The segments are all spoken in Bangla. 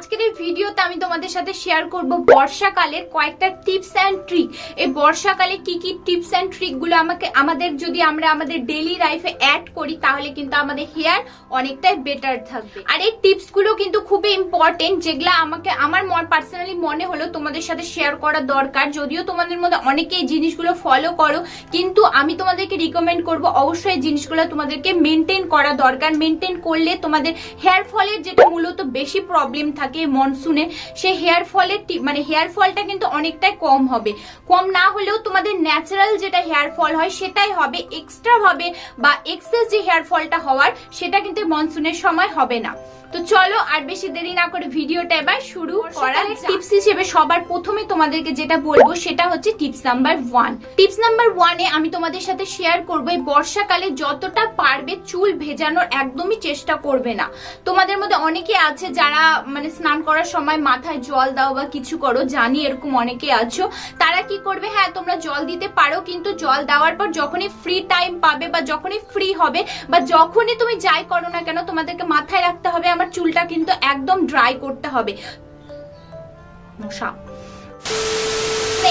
আজকের এই ভিডিওতে আমি তোমাদের সাথে শেয়ার করব বর্ষাকালের কয়েকটা টিপস অ্যান্ড ট্রিক এই বর্ষাকালে কি কি টিপস অ্যান্ড ট্রিকগুলো আমাকে, আমাদের যদি আমরা আমাদের ডেইলি লাইফে অ্যাড করি, তাহলে কিন্তু আমাদের হেয়ার অনেকটাই বেটার থাকবে। আর এই টিপসগুলো কিন্তু খুবই ইম্পর্টেন্ট যেগুলো আমাকে, আমার পার্সোনালি মনে হলো তোমাদের সাথে শেয়ার করা দরকার। যদিও তোমাদের মধ্যে অনেকে এই জিনিসগুলো ফলো করো, কিন্তু আমি তোমাদেরকে রিকমেন্ড করব অবশ্যই জিনিসগুলো তোমাদেরকে মেনটেন করা দরকার। মেনটেন করলে তোমাদের হেয়ার ফলের যেটা মূলত বেশি প্রবলেম থাকে মনসুনে সে হেয়ার ফলের মানে হেয়ার ফলটা কিন্তু অনেকটাই কম হবে। কম না হলেও তোমাদের ন্যাচারাল যেটা হেয়ার ফল হয়, সেটাই হবে। এক্সট্রা হবে বা এক্সেস যে হেয়ার ফলটা হওয়ার, সেটা কিন্তু মনসুনের সময় হবে না। তো চলো আর বেশি দেরি না করে ভিডিওটা এবার শুরু করা টিপস হিসেবে সবার প্রথমে তোমাদেরকে যেটা বলব সেটা হচ্ছে tips number one tips number ওয়ানে আমি তোমাদের সাথে শেয়ার করব এই বর্ষাকালে যতটা পারবে চুল ভেজানোর একদমই চেষ্টা করবে না। তোমাদের মধ্যে অনেকে আছে যারা মানে স্নান করার সময় মাথায় জল দাও বা কিছু করো জানি এরকম অনেকে আছো। তারা কি করবে? হ্যাঁ তোমরা জল দিতে পারো কিন্তু জল দেওয়ার পর যখনই ফ্রি টাইম পাবে বা যখনই ফ্রি হবে বা যখনই তুমি যাই করো না কেন তোমাদেরকে মাথায় রাখতে হবে আমার চুলটা কিন্তু একদম ড্রাই করতে হবে। মশা।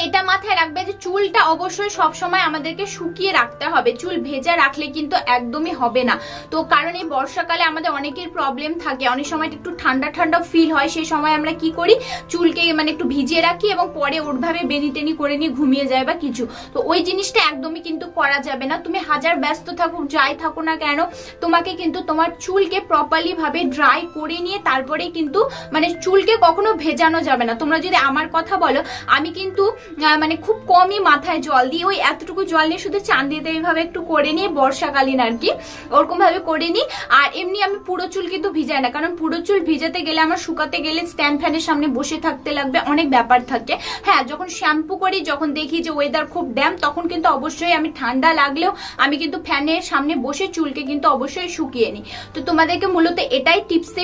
এটা মাথায় রাখবে যে চুলটা অবশ্যই সব সময় আমাদেরকে শুকিয়ে রাখতে হবে। চুল ভেজা রাখলে কিন্তু একদমই হবে না। তো কারণ এই বর্ষাকালে আমাদের অনেকের প্রবলেম থাকে। অনেক সময় একটু ঠান্ডা ঠান্ডা ফিল হয়, সেই সময় আমরা কি করি? চুলকে মানে একটু ভিজিয়ে রাখি এবং পরে ওরভাবে বেনি টেনি করে নিয়ে ঘুমিয়ে যায় বা কিছু। তো ওই জিনিসটা একদমই কিন্তু করা যাবে না। তুমি হাজার ব্যস্ত থাকুক, যাই থাকো না কেন, তোমাকে কিন্তু তোমার চুলকে প্রপারলি ভাবে ড্রাই করে নিয়ে তারপরে কিন্তু মানে চুলকে কখনো ভেজানো যাবে না। তোমরা যদি আমার কথা বলো, আমি কিন্তু মানে খুব কমই মাথায় জল দিই ওই এতটুকু জল নিয়ে শুধু চান দিতে এইভাবে একটু করে নিয়ে বর্ষাকালীন আর কি ওরকম ভাবে করে নিই। আর এমনি আমি পুরো চুল কিন্তু ভিজাই না, কারণ পুরো চুল ভিজাতে গেলে আমার শুকাতে গেলে স্ট্যান্ড ফ্যানের সামনে বসে থাকতে লাগবে, অনেক ব্যাপার থাকে। হ্যাঁ যখন শ্যাম্পু করি, যখন দেখি যে ওয়েদার খুব ড্যাম তখন কিন্তু অবশ্যই আমি ঠান্ডা লাগলেও আমি কিন্তু ফ্যানের সামনে বসে চুলকে কিন্তু অবশ্যই শুকিয়ে নিই। তো তোমাদেরকে মূলত এটাই টিপসে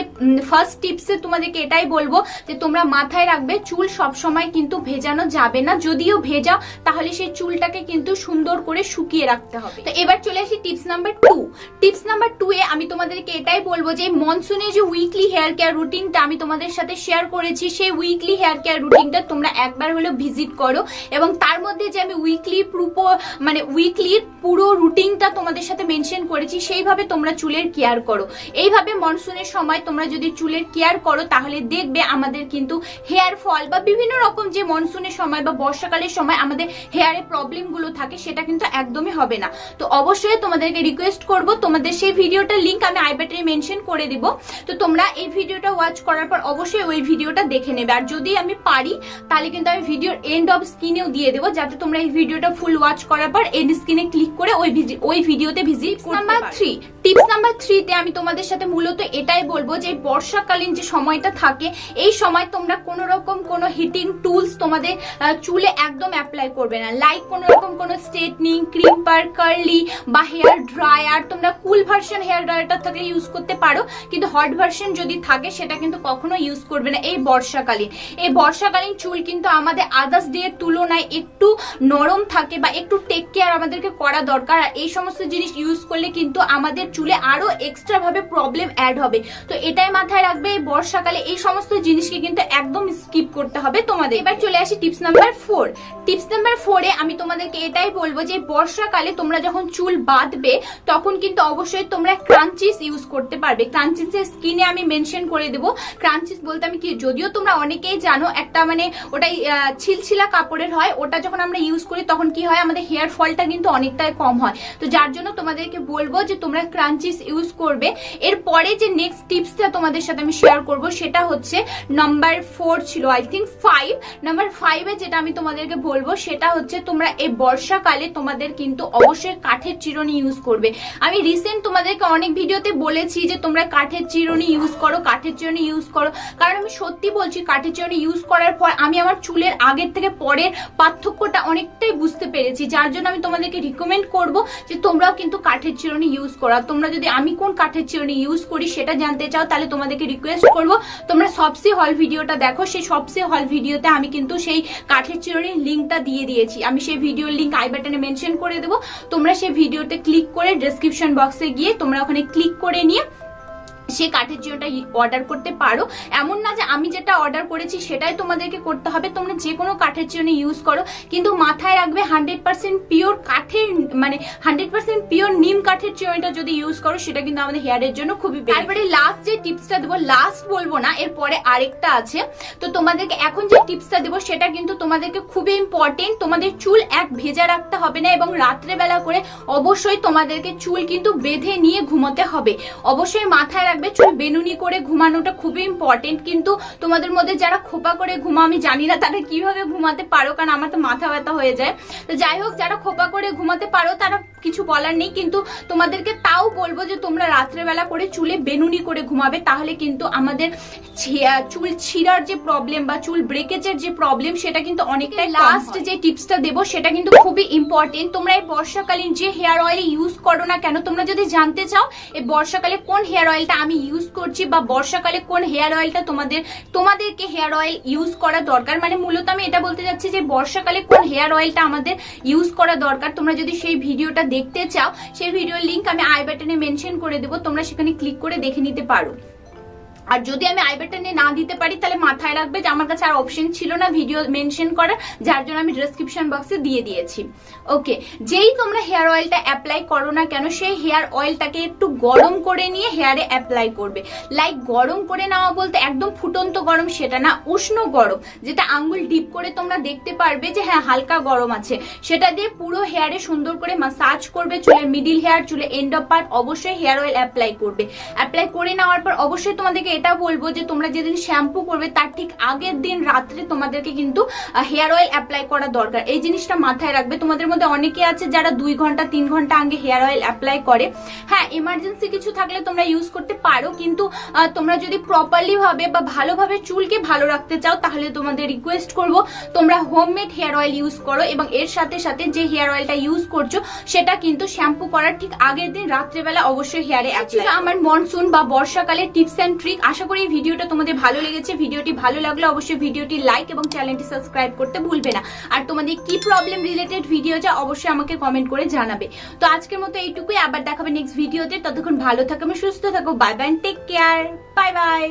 ফার্স্ট টিপসে তোমাদেরকে এটাই বলব যে তোমরা মাথায় রাখবে, চুল সব সময় কিন্তু ভেজানো যাবে না। যদিও ভেজা, তাহলে সেই চুলটাকে কিন্তু সুন্দর করে শুকিয়ে রাখতে হবে। তো এবার চলে আসি tips number two. Tips number two এ আমি তোমাদেরকে এটাই বলব যে, মনসুনে যে উইকলি হেয়ার কেয়ার রুটিনটা আমি তোমাদের সাথে শেয়ার করেছি, সেই উইকলি হেয়ার কেয়ার রুটিনটা তোমরা একবার হলেও ভিজিট করো এবং তার মধ্যে যে আমি উইকলি প্রুপো মানে উইকলির পুরো রুটিনটা তোমাদের সাথে মেনশন করেছি, সেইভাবে তোমরা চুলের কেয়ার করো। এইভাবে মনসুনের সময় তোমরা যদি চুলের কেয়ার করো, তাহলে দেখবে আমাদের কিন্তু হেয়ার ফল বা বিভিন্ন রকম যে মনসুনের সময় বা বর্ষাকালের সময় আমাদের হেয়ারে প্রবলেমগুলো থাকে সেটা কিন্তু একদমই হবে না। তো অবশ্যই তোমাদেরকে রিকোয়েস্ট করব তোমাদের সেই ভিডিওটার লিঙ্ক আমি আই বাটনে মেনশন করে দিব। তো তোমরা এই ভিডিওটা ওয়াচ করার পর অবশ্যই ওই ভিডিওটা দেখে নেবে। আর যদি আমি পারি তাহলে কিন্তু আমি ভিডিওর এন্ড অফ স্ক্রিনেও দিয়ে দেবো যাতে তোমরা এই ভিডিওটা ফুল ওয়াচ করার পর এন্ড স্ক্রিনে ক্লিক করে ওই ওই ভিডিওতে visit number three tips number থ্রিতে আমি তোমাদের সাথে মূলত এটাই বলব যে বর্ষাকালীন যে সময়টা থাকে এই সময় তোমরা কোনো রকম কোনো হিটিং টুলস তোমাদের চুলে একদম অ্যাপ্লাই করবে না। লাইক কোনো রকম কোনো স্ট্রেটনিং ক্রিম্পার কার্লি বা হেয়ার ড্রায়ার তোমরা কুল ভার্সন হেয়ার ড্রায়ারটা থাকলে ইউজ করতে পারো। কিন্তু হট ভার্সন যদি থাকে, সেটা কিন্তু কখনো ইউজ করবে না। এই বর্ষাকালীন। এই বর্ষাকালীন চুল কিন্তু আমাদের আদার্স ডে এর তুলনায় একটু নরম থাকে বা একটু টেক কেয়ার আমাদেরকে করা দরকার। আর এই সমস্ত জিনিস ইউজ করলে কিন্তু আমাদের চুলে আরও এক্সট্রা ভাবে প্রবলেম অ্যাড হবে। তো এটাই মাথায় রাখবে এই বর্ষাকালে। এই সমস্ত জিনিসকে কিন্তু একদম স্কিপ করতে হবে তোমাদের। এবার চলে আসি tips number four tips number ফোরে আমি তোমাদেরকে এটাই বলব যে বর্ষাকালে তোমরা যখন চুল বাঁধবে, তখন কিন্তু অবশ্যই তোমরা ক্রাঞ্চিস ইউজ করতে পারবে। ক্রাঞ্চিসের স্কিনে আমি মেনশন করে দেবো। ক্রাঞ্চিস বলতে আমি কি, যদিও তোমরা অনেকেই জানো, একটা মানে ওটাই ছিলছিলা কাপড়ের হয়, ওটা যখন আমরা ইউজ করি, তখন কি হয়, আমাদের হেয়ার ফলটা কিন্তু অনেকটাই কম হয়। তো যার জন্য তোমাদেরকে বলব যে তোমরা ক্রাঞ্চিস ইউজ করবে। এরপরে যে নেক্সট টিপসটা তোমাদের সাথে আমি শেয়ার করব, সেটা হচ্ছে নাম্বার ফোর ছিল আই থিঙ্ক ফাইভ নাম্বার ফাইভে যেটা আমি তোমাদেরকে বলব, সেটা হচ্ছে তোমরা এই বর্ষাকালে তোমাদের কিন্তু অবশ্যই কাঠের চিরুনি ইউজ করবে। আমি রিসেন্ট তোমাদেরকে অনেক ভিডিওতে বলেছি যে তোমরা কাঠের চিরুনি ইউজ করো, কাঠের চিরুনি ইউজ করো। কারণ আমি সত্যি বলছি, কাঠের চিরুনি ইউজ করার পর আমি আমার চুলের আগের থেকে পরের পার্থক্যটা অনেকটাই বুঝতে পেরেছি। যার জন্য আমি তোমাদেরকে রিকমেন্ড করব যে তোমরাও কিন্তু কাঠের চিরুনি ইউজ করো। তোমরা যদি আমি কোন কাঠের চিরুনি ইউজ করি সেটা জানতে চাও, তাহলে তোমাদেরকে রিকোয়েস্ট করব, তোমরা সবসে হল ভিডিওটা দেখো। সেই সবসে হল ভিডিওতে আমি কিন্তু সেই কাঠের চিরুনির লিঙ্কটা দিয়ে দিয়েছি। আমি সেই ভিডিওর লিঙ্ক আই বাটনে মেনশন করে দেবো। তোমরা সেই ভিডিওতে ক্লিক করে ডেসক্রিপশন বক্সে গিয়ে তোমরা ওখানে ক্লিক করে নিয়ে সে কাঠের চিরুনিটা অর্ডার করতে পারো। এমন না যে আমি যেটা অর্ডার করেছি সেটাই তোমাদেরকে করতে হবে। তোমরা যে কোনো কাঠের চিরুনি ইউজ করো। কিন্তু মাথায় রাখবে হান্ড্রেড পার্সেন্ট পিওর কাঠের মানে হান্ড্রেড পার্সেন্ট পিওর নিম কাঠের চিরুনিটা যদি ইউজ করো, সেটা কিন্তু আমাদের হেয়ারের জন্য খুবই। তারপরে লাস্ট যে টিপসটা দেবো লাস্ট বলব না, এরপরে আরেকটা আছে। তো তোমাদেরকে এখন যে টিপসটা দেবো, সেটা কিন্তু তোমাদেরকে খুবই ইম্পর্টেন্ট তোমাদের চুল এক ভেজা রাখতে হবে না এবং রাত্রেবেলা করে অবশ্যই তোমাদেরকে চুল কিন্তু বেঁধে নিয়ে ঘুমোতে হবে। অবশ্যই মাথায় রাখবে চুল বেনুনি করে ঘুমানোটা খুবই ইম্পর্টেন্ট কিন্তু তোমাদের মধ্যে যারা খোপা করে ঘুমা, আমি জানি না তারা কীভাবে ঘুমাতে পারো, কারণ আমার তো মাথা ব্যথা হয়ে যায়। তো যাই হোক, যারা খোপা করে ঘুমাতে পারো, তারা কিছু বলার নেই কিন্তু তোমাদেরকে তাও বলব যে তোমরা রাত্রেবেলা করে চুলে বেনুনি করে ঘুমাবে তাহলে কিন্তু আমাদের চুল ছিঁড়ার যে প্রবলেম বা চুল ব্রেকেজের যে প্রবলেম সেটা কিন্তু অনেকটাই লাস্ট যে টিপসটা দেবো সেটা কিন্তু খুবই ইম্পর্টেন্ট তোমরা এই বর্ষাকালীন যে হেয়ার অয়েল ইউজ করো না কেন তোমরা যদি জানতে চাও এই বর্ষাকালে কোন হেয়ার অয়েলটা আমি ইউজ করছি বা বর্ষাকালে কোন হেয়ার অয়েলটা তোমাদের তোমাদেরকে হেয়ার অয়েল ইউজ করা দরকার মানে মূলত আমি এটা বলতে যাচ্ছি যে বর্ষাকালে কোন হেয়ার অয়েলটা আমাদের ইউজ করা দরকার তোমরা যদি সেই ভিডিওটা দেখতে চাও, সেই ভিডিওর লিঙ্ক আমি আই বাটনে মেনশন করে দেবো। তোমরা সেখানে ক্লিক করে দেখে নিতে পারো। আর যদি আমি আই বাটনে না দিতে পারি, তাহলে মাথায় রাখবে যে আমার কাছে আর অপশন ছিল না ভিডিও মেনশন করার যার জন্য আমি ডেসক্রিপশন বক্সে দিয়ে দিয়েছি। ওকে যেই তোমরা হেয়ার অয়েলটা অ্যাপ্লাই করো না কেন, সেই হেয়ার অয়েলটাকে একটু গরম করে নিয়ে হেয়ারে অ্যাপ্লাই করবে। লাইক গরম করে নেওয়া বলতে একদম ফুটন্ত গরম সেটা না, উষ্ণ গরম, যেটা আঙ্গুল ডিপ করে তোমরা দেখতে পারবে যে হ্যাঁ হালকা গরম আছে। সেটা দিয়ে পুরো হেয়ারে সুন্দর করে মাসাজ করবে, চুলের মিডিল হেয়ার চুলে এন্ড অফ পার্ট অবশ্যই হেয়ার অয়েল অ্যাপ্লাই করবে। অ্যাপ্লাই করে নেওয়ার পর অবশ্যই তোমাদেরকে এটা বলব যে তোমরা যেদিন শ্যাম্পু করবে তার ঠিক আগের দিন রাত্রে তোমাদেরকে কিন্তু হেয়ার অয়েল অ্যাপ্লাই করা দরকার। এই জিনিসটা মাথায় রাখবে। তোমাদের মধ্যে অনেকে আছে যারা দুই ঘণ্টা তিন ঘণ্টা আগে হেয়ার অয়েল অ্যাপ্লাই করে। হ্যাঁ এমার্জেন্সি কিছু থাকলে তোমরা ইউজ করতে পারো কিন্তু তোমরা যদি প্রপারলি ভাবে বা ভালোভাবে চুলকে ভালো রাখতে চাও তাহলে তোমাদের রিকোয়েস্ট করব তোমরা হোমমেড হেয়ার অয়েল ইউজ করো এবং এর সাথে সাথে যে হেয়ার অয়েলটা ইউজ করছ সেটা কিন্তু শ্যাম্পু করার ঠিক আগের দিন রাত্রেবেলা অবশ্যই হেয়ারে অ্যাপ্লাই আমার মনসুন বা বর্ষাকালে টিপস অ্যান্ড ট্রিক আশা করি ভিডিওটা তোমাদের ভালো লেগেছে। ভিডিওটি ভালো লাগলে অবশ্যই ভিডিওটি লাইক এবং চ্যানেলটি সাবস্ক্রাইব করতে ভুলবে না। আর তোমাদের কি প্রবলেম রিলেটেড ভিডিও যা অবশ্যই আমাকে কমেন্ট করে জানাবে। তো আজকের মতো এইটুকুই, আবার দেখাবে নেক্সট ভিডিওতে ততক্ষণ ভালো থাকো সুস্থ থাকো। Bye bye take care bye bye